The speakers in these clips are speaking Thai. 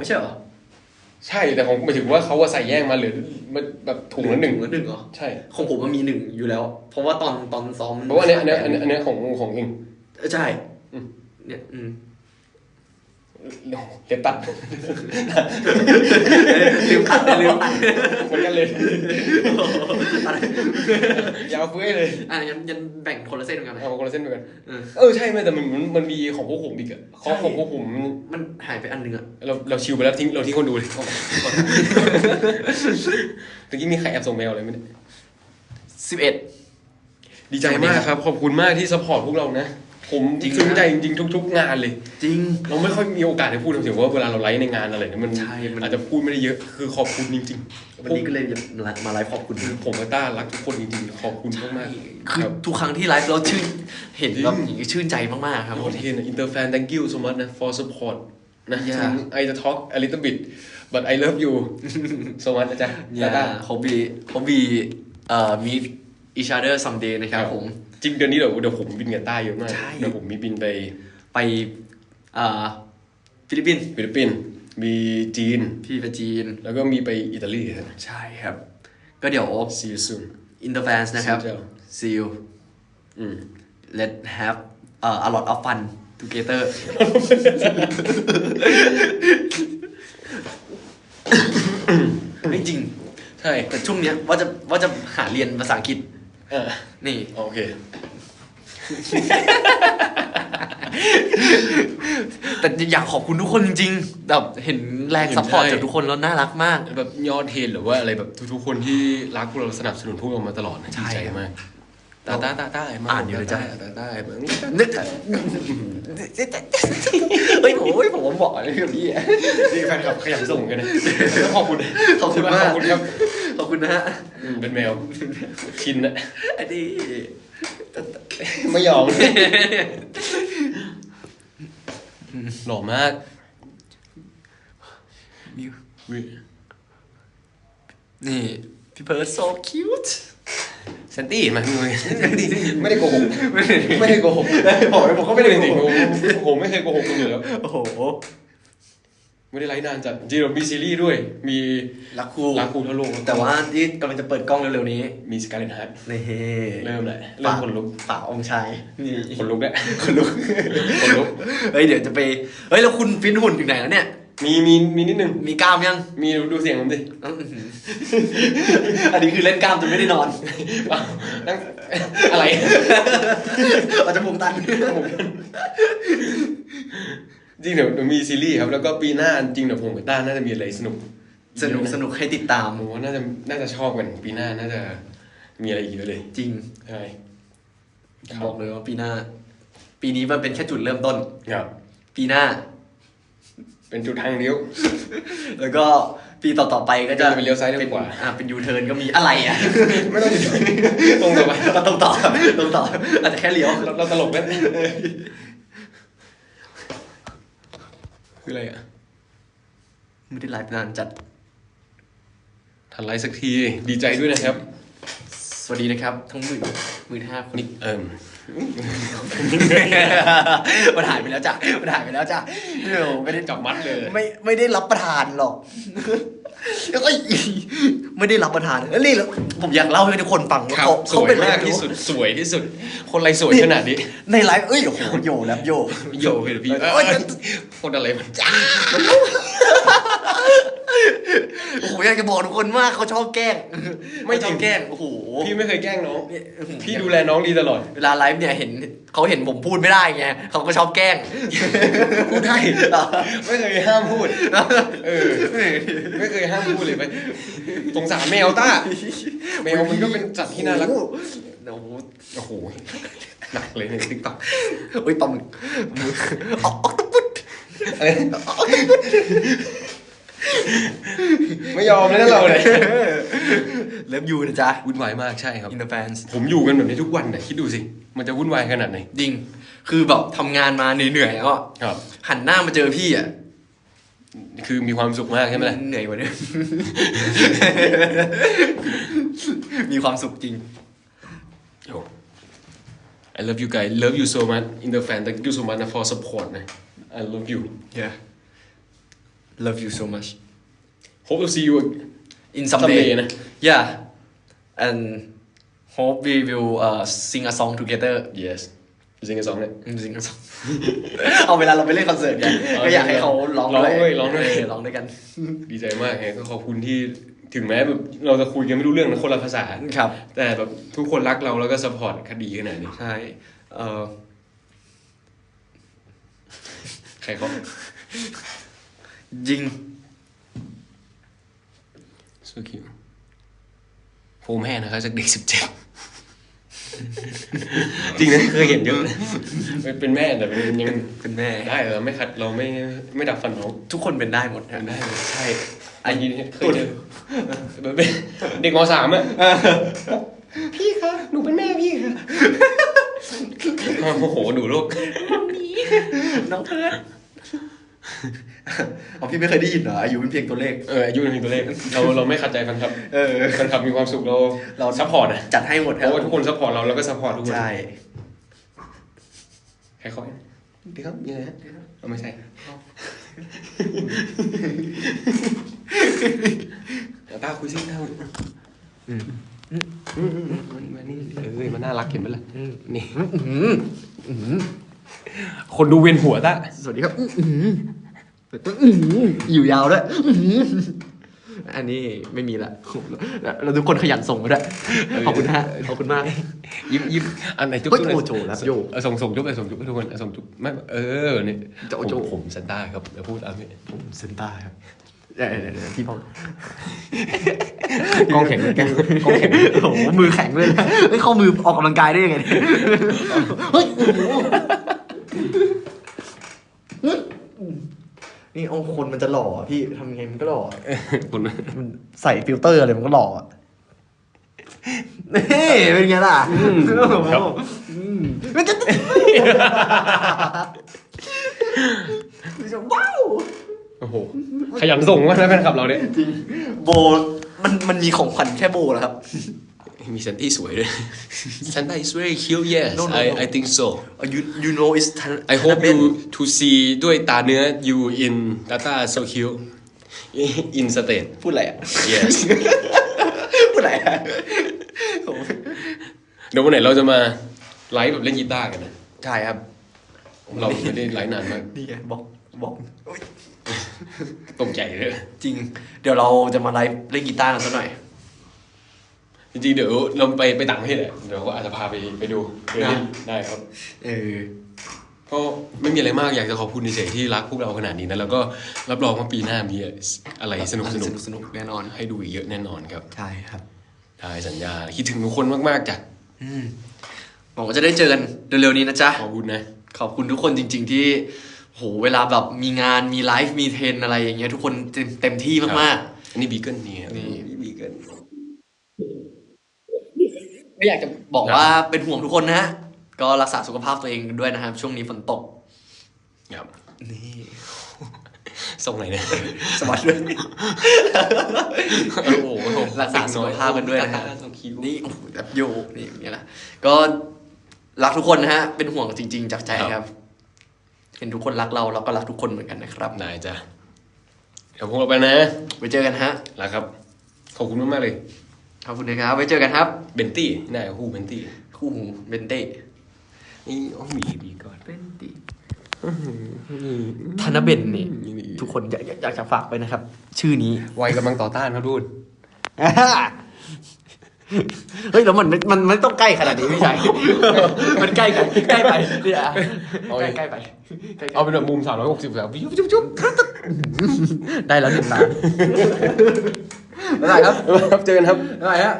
ไม่ใช่เหรอใช่แต่ผมหมายถึงว่าเขาว่าใส่แยกมาเหลือมันแบบถุงละหนึ่งถุงละหนึ่งเหรอใช่ของผมมันมีหนึ่งอยู่แล้ว เพราะว่าตอนตอนซ้อมเพราะว่าอันเนี้ยอันเนี้ยอันเนี้ยอันเนี้ยของของเองเออใช่อืมเนี่ยอืม เดี๋ยวตัดลืมตัดลืมตัดเหมือนกันเลยยาวเฟ้ยเลย อะยันยันแบ่งคนละเส้นกันนะเอาคนละเส้นไปกันเออเออใช่ไหมแต่มันมันมันมีของพวกผมอีกอะของของพวกผมมันหายไปอันหนึงอะเราเราชิวไปแล้วทิ้งเราทิ้งคนดูเลยตะกี้มีใครแอบส่งเมลอะไรไหมเนี่ยสิบเอ็ดดีใจมากครับ ขอบคุณมากที่สปอร์ตพวกเรานะ ผมจริงนะ ซึ้งใจจริงๆทุก ๆ งานเลย จริง เราไม่ค่อยมีโอกาสได้พูดถึงว่าเวลาเราไลฟ์ในงานอะไรเนี่ยมันใช่มัน อาจจะพูดไม่ได้เยอะคือขอบคุณจริงๆวันนี้ก็เลยมาไลฟ์ขอบคุณผมผมกับต้ารักทุกคนจริงๆขอบคุณมากๆคือครับ ทุกครั้งที่ไลฟ์เราชื่นเห็นจริงแบบอย่างนี้ชื่นใจมากๆครับ โอเคนะอินเตอร์แฟน thank you so much นะ for support นะ Yeah. ถึง I จะ talk a little bit but I love you so much นะจ๊ะอย่าต้า hope we hope we เอ่อ meet each other someday นะครับผม จริงเดือนนี้เดี๋ยวเดี๋ยวผมบินกับต้าเยอะมากใช่ เดี๋ยวผมมีบินไปไปเอ่อฟิลิปปินส์ฟิลิปปินส์มีจีน พี่ไปจีน แล้วก็มีไปอิตาลีครับ ใช่ครับ ก็เดี๋ยว see you soon interfans นะครับ See you. see you อืม let have uh, a lot of fun together ไม่จริง ใช่ แต่ช่วงเนี้ยว่าจะว่าจะหาเรียนภาษาอังกฤษเออ นี่ โอเค แต่อยากขอบคุณทุกคนจริงๆแบบเห็นแรงเห็นซัพพอร์ตใช่จากทุกคนแล้วน่ารักมาก แบบยอดเทรนหรือว่าอะไรแบบทุกๆคนที่รักพวกเราสนับสนุนพวกเรามาตลอดนะใช่ดีใจมากตาตาตาตาอ่านอยู่เลยจ้ะตาตานึกเฮ้ยผมเฮ้ยผมบอกเลยกับพี่อะนี่แฟนคลับขยันส่งกันนะขอบคุณขอบคุณมากขอบคุณครับ ขอบคุณนะฮะอืมเป็นแมว ชินนะอันนี้ไม่ยอม หล่อมากนี่พี่เพิร์ด so cute เซนตี้มาไม่ได้โกหกไม่ได้โกหกบอกเลยผมก็ไม่ได้จริงโกๆหผมกผมไม่เคยโกหกคุณอยู่แล้ว โอ้โห ไม่ได้ไลฟ์นานจัดจริงๆเรามีซีรีส์ด้วย มีรักครูรักครูทั่วโลกแต่ว่าที่กำลังจะเปิดกล้องเร็วๆนี้ มีสกาเลนฮาร์ดนี่เริ่มเลยเริ่มคนลุกฝาองค์ชายนี่คนลุกแล้วคนลุกคนลุกเฮ้ยเดี๋ยวจะไปเฮ้ยแล้วคุณฟิตหุ่นถึงไหนแล้วเนี่ยมีมีมีนิดนึงมีกล้ามยัง มีดูเสียงผมดิอื้อหืออันนี้คือเล่นกล้ามจนไม่ได้นอนอ้าวนั่งอะไรเราจะพุงตัน จริงเดี๋ยวเดี๋ยวมีซีรีส์ครับแล้วก็ปีหน้าจริงเดี๋ยวผมกับต้าน่าจะมีอะไรสนุกสนุกสนุกให้ติดตามผมว่าน่าจะน่าจะชอบกันปีหน้าน่าจะมีอะไรอีกเยอะเลย จริงใช่บอกเลยว่าปีหน้า ปีนี้มันเป็นแค่จุดเริ่มต้นครับปีหน้า เป็นจุดทางเลี้ยว แล้วก็ปีต่อๆไปก็จะก็จะเป็นเลี้ยวซ้ายเลี้ยวขวาอ่าเป็นยูเทิร์นก็มีอะไรอะ ไม่ต้องอยู่ตรงต่อไปก็ต้องต่อต้องต่ออาจจะแค่เลี้ยวเราเราตลกแล้ว คืออะไรอะ ไม่ได้ไลฟ์นานจัด ทันไลฟ์สักที ดีใจด้วยนะครับ สวัสดีนะครับ ทั้งหมื่นหมื่นห้าคนนี่เอิมมันหายไปแล้วจ้ะมันหายไปแล้วจ้ะเดี๋ยวไม่ได้จับมัดเลย ไม่ไม่ได้รับประทานหรอก เอ้ยไม่ได้รับประทานเอ้ยนี่ผมอยากเล่าให้ทุกคนฟังว่าครับเขาสเขาวยเป็นอะไรมากที่สุดสวยที่สุด คนอะไรสวยขนาดนี้ ในไลฟ์เอ้ยโอ้โหโยแล้วโยโยเฮ้ยพี่เอ้ยเอ้ยคนอะไรมันจ้า โอ้โหอยากจะบอกทุกคนว่าเขาชอบแกล้งไม่จริงเขาชอบแกล้งโอ้โหพี่ไม่เคยแกล้งน้องเนี่ยพี่ดูแลน้องดีตลอด เวลาไลฟ์เนี่ยเห็นเขาเห็นผมพูดไม่ได้ไงเขาก็ชอบแกล้งพูดได้ไม่เคยห้ามพูดเออไม่เคยห้ามพูดเลยไปสงสารแมวต้าแมวมันก็เป็นสัตว์ที่น่ารักโอ้โหโอ้โหหนักเลยในติ๊กต็อกเฮ้ยปลาหมึกออกออกตะปุดอะไร ไม่ยอมเลยนะเราเนี่ยเริ่มยูนะจ๊ะวุ่นวายมากใช่ครับ อินเตอร์แฟนส์ผมอยู่กันแบบนี้ทุกวันเนี่ยคิดดูสิ มันจะวุ่นวายขนาดไหนจริง คือแบบทำงานมาเหนื่อยๆแล้วอะครับ หันหน้ามาเจอพี่อะคือมีความสุขมากใช่ไหมล่ะเหนื่อยกว่าเดิมมีความสุขจริงโอ้ I love you guys love you so much in the fan thank you so much for support นะ I love you เย้ love you so much hope to see you in someday Someday นะ yeah and hope we will uh, sing a song together yes ซิงกันสองเนี่ย sing a song เอาเวลาเราไปเล่นคอนเสิร์ตไงเอาก็อยากให้เขาร้องร้องด้วยร้องด้วยเร้องด้วยกัน ดีใจมากไงก็ขอบคุณที่ถึงแม้แบบเราจะคุยกันไม่รู้เรื่องนะคนละภาษาครับ แต่แบบทุกคนรักเราแล้วก็สปอร์ตคดีขนาดนี้ใช่เออใครเขา ยิงสุคิวโฟมแห่นะครับจากเด็กสิบเจ็ดจริงนะเคยเห็นเยอะนะเป็นแม่แต่เป็นยังเป็นแม่ได้เหรอไม่ขัดเราไม่ไม่ดับฟันน้องทุกคนเป็นได้หมดนะได้เลยใช่ไอ้ยีนี่เคยเจอแบบเป็นเด็กมสามอะพี่คะหนูเป็นแม่พี่ค่ะโอ้โหดูลูกน้องเพิร์ด อ๋อพี่ไม่เคยได้ยินเหรออายุเป็นเพียงตัวเลขเอออายุเป็นตัวเลขเราเราไม่ขัดใจแฟนคลับเออแฟนคลับมีความสุขเราเราซัพพอร์ตอะจัดให้หมดเพครับราะว่าทุกคนซัพพอร์ตเราเราก็ซัพพอร์ตทุกคนใช่ใครเขาดีครับยังไงฮะเอาไม่ใช่เอาตาคุยซิตาคุยมันมันนี่เอ้ยมันน่ารักเห็นไหมล่ะนี่คนดูเวียนหัวตาสวัสดีครับ อื้อหืออื้อหืออยู่ยาวด้วยอื้อหืออันนี้ไม่มีละเราทุกคนขยันส่งมาด้วยขอบคุณฮะขอบคุณมาก ยิ้มยิ้มอันไหนจุ๊บเฮ้ยจุ๊บโอ้โหแล้วโยเอาส่งส่งจุ๊บไปส่งจุ๊บให้ทุกคนเอาส่งจุ๊บไม่เออเนี่ยโจโจ ผมผมซันต้าครับเดี๋ยวพูดตามนี้ผมเซนต้าครับเดี๋ยวเดี๋ยวเดี๋ยวพี่พองกองแข็งเหมือนกันกองแข็งโอ้โหมือแข็งเลยนะเฮ้ยเข้ามือออกกำลังกายได้ยังไงเนี่ยเฮ้ยโอ้โห นี่เอาคนมันจะหล่ออะพี่ทำยังไงมันก็หล่ออะคุณมันใส่ฟิลเตอร์อะไรมันก็หล่ออะนี่เป็นไงล่ะครับอืมมันจะว้าวโอ้โหขยันส่งมากนะแฟนคลับเราเนี่ยจริงโบมันมันมีของขวัญแค่โบเหรอครับ มีซันตี้สวยด้วยซันต้า is very cute yes No, no, I no. I think so Uh, you you know it's Tan- I hope Tanaben. you to see ด้วยตาเนื้อ you in data so cute in state พูดอะไรอะ yes พูดอะไรอะโอ้ยเดี๋ยววันไหนเราจะมาไลฟ์แบบเล่นกีตาร์กันนะ ใช่ครับ เราไม่ได้ไลฟ์นานมากนี่ไงบอกบอกโอ๊ยตกใจเลย จริง เดี๋ยวเราจะมาไลฟ์เล่นกีตาร์กันสักหน่อย จริงๆเดี๋ยวเราไปไปต่างประเทศแหละเดี๋ยวก็อาจจะพาไปไปดูเดี๋ยวนะได้ครับ เออก็ไม่มีอะไรมากอยากจะขอบคุณเฉยๆที่รักพวกเราขนาดนี้นะแล้วก็รับรองว่าปีหน้ามีอะไรสนุกสสนุนุกกสนุกแน่นอน ให้ดูอีกเยอะแน่นอนครับ ใช่ครับได้สัญญาคิดถึงทุกคนมากๆจ้ะอืมหวังว่าจะได้เจอกันเร็วๆนี้นะจ๊ะขอบคุณนะขอบคุณทุกคนจริง ๆที่โหเวลาแบบมีงานมีไลฟ์มีเทรนอะไรอย่างเงี้ยทุกคนเต็มเต็มที่มากอันนี้บีเกิลนี่ครับนี่ บีเกิล ๆ ก็อยากจะบอกว่าเป็นห่วงทุกคนนะฮะก็รักษาสุขภาพตัวเองด้วยนะครับ ช่วงนี้ฝนตกครับนี่ส่งไหนเนี่ยสวัสดีด้วยโอ้โหรักษาสุขภาพกันด้วยนะฮะส่งคิวนี่โอ้โหแบบโยกนี่อย่างเงี้ยนะก็รักทุกคนนะฮะ เป็นห่วงจริง ๆ จากใจครับ เห็นทุกคนรักเราเราก็รักทุกคนเหมือนกันนะครับได้จ้ะเดี๋ยวพวกเราไปนะไว้เจอกันฮะลาครับ ขอบคุณมากๆเลย ขอบคุณนะครับ ไว้เจอกันครับ เบนตี้ได้คู่เบนตี้คู่หูเบนเต้นี่โอ้มีบีก่อนเบนตี้ธนเบนนี่ ทุกคนอยากอยากอยากจะฝากไปนะครับ ชื่อนี้วัยกำลังต่อต้านครับทุกคนเฮ้ยแล้วมันไม่มันไม่ต้องใกล้ขนาดนี้ไม่ใช่มันใกล้กันใกล้ไปเนี่ยเอาใกอีล้กใกล้ไปใกล้ๆเอาเป็นแบบมุมสามร้อยหกสิบแบบวิวจุ๊บจุ๊บได้แล้วหนึ่งล้าน ได้ครับครับเจอกันครับได้ฮะ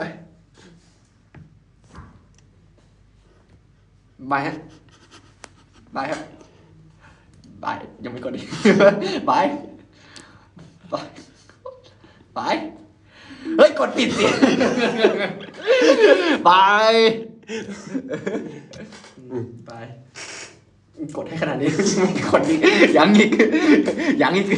บายฮะบายฮะบายยังไม่กดดิบายบายบายเฮ้ย กดปิดสิบายบายกดให้ขนาดนี้กดอีกยังอีกยังอีก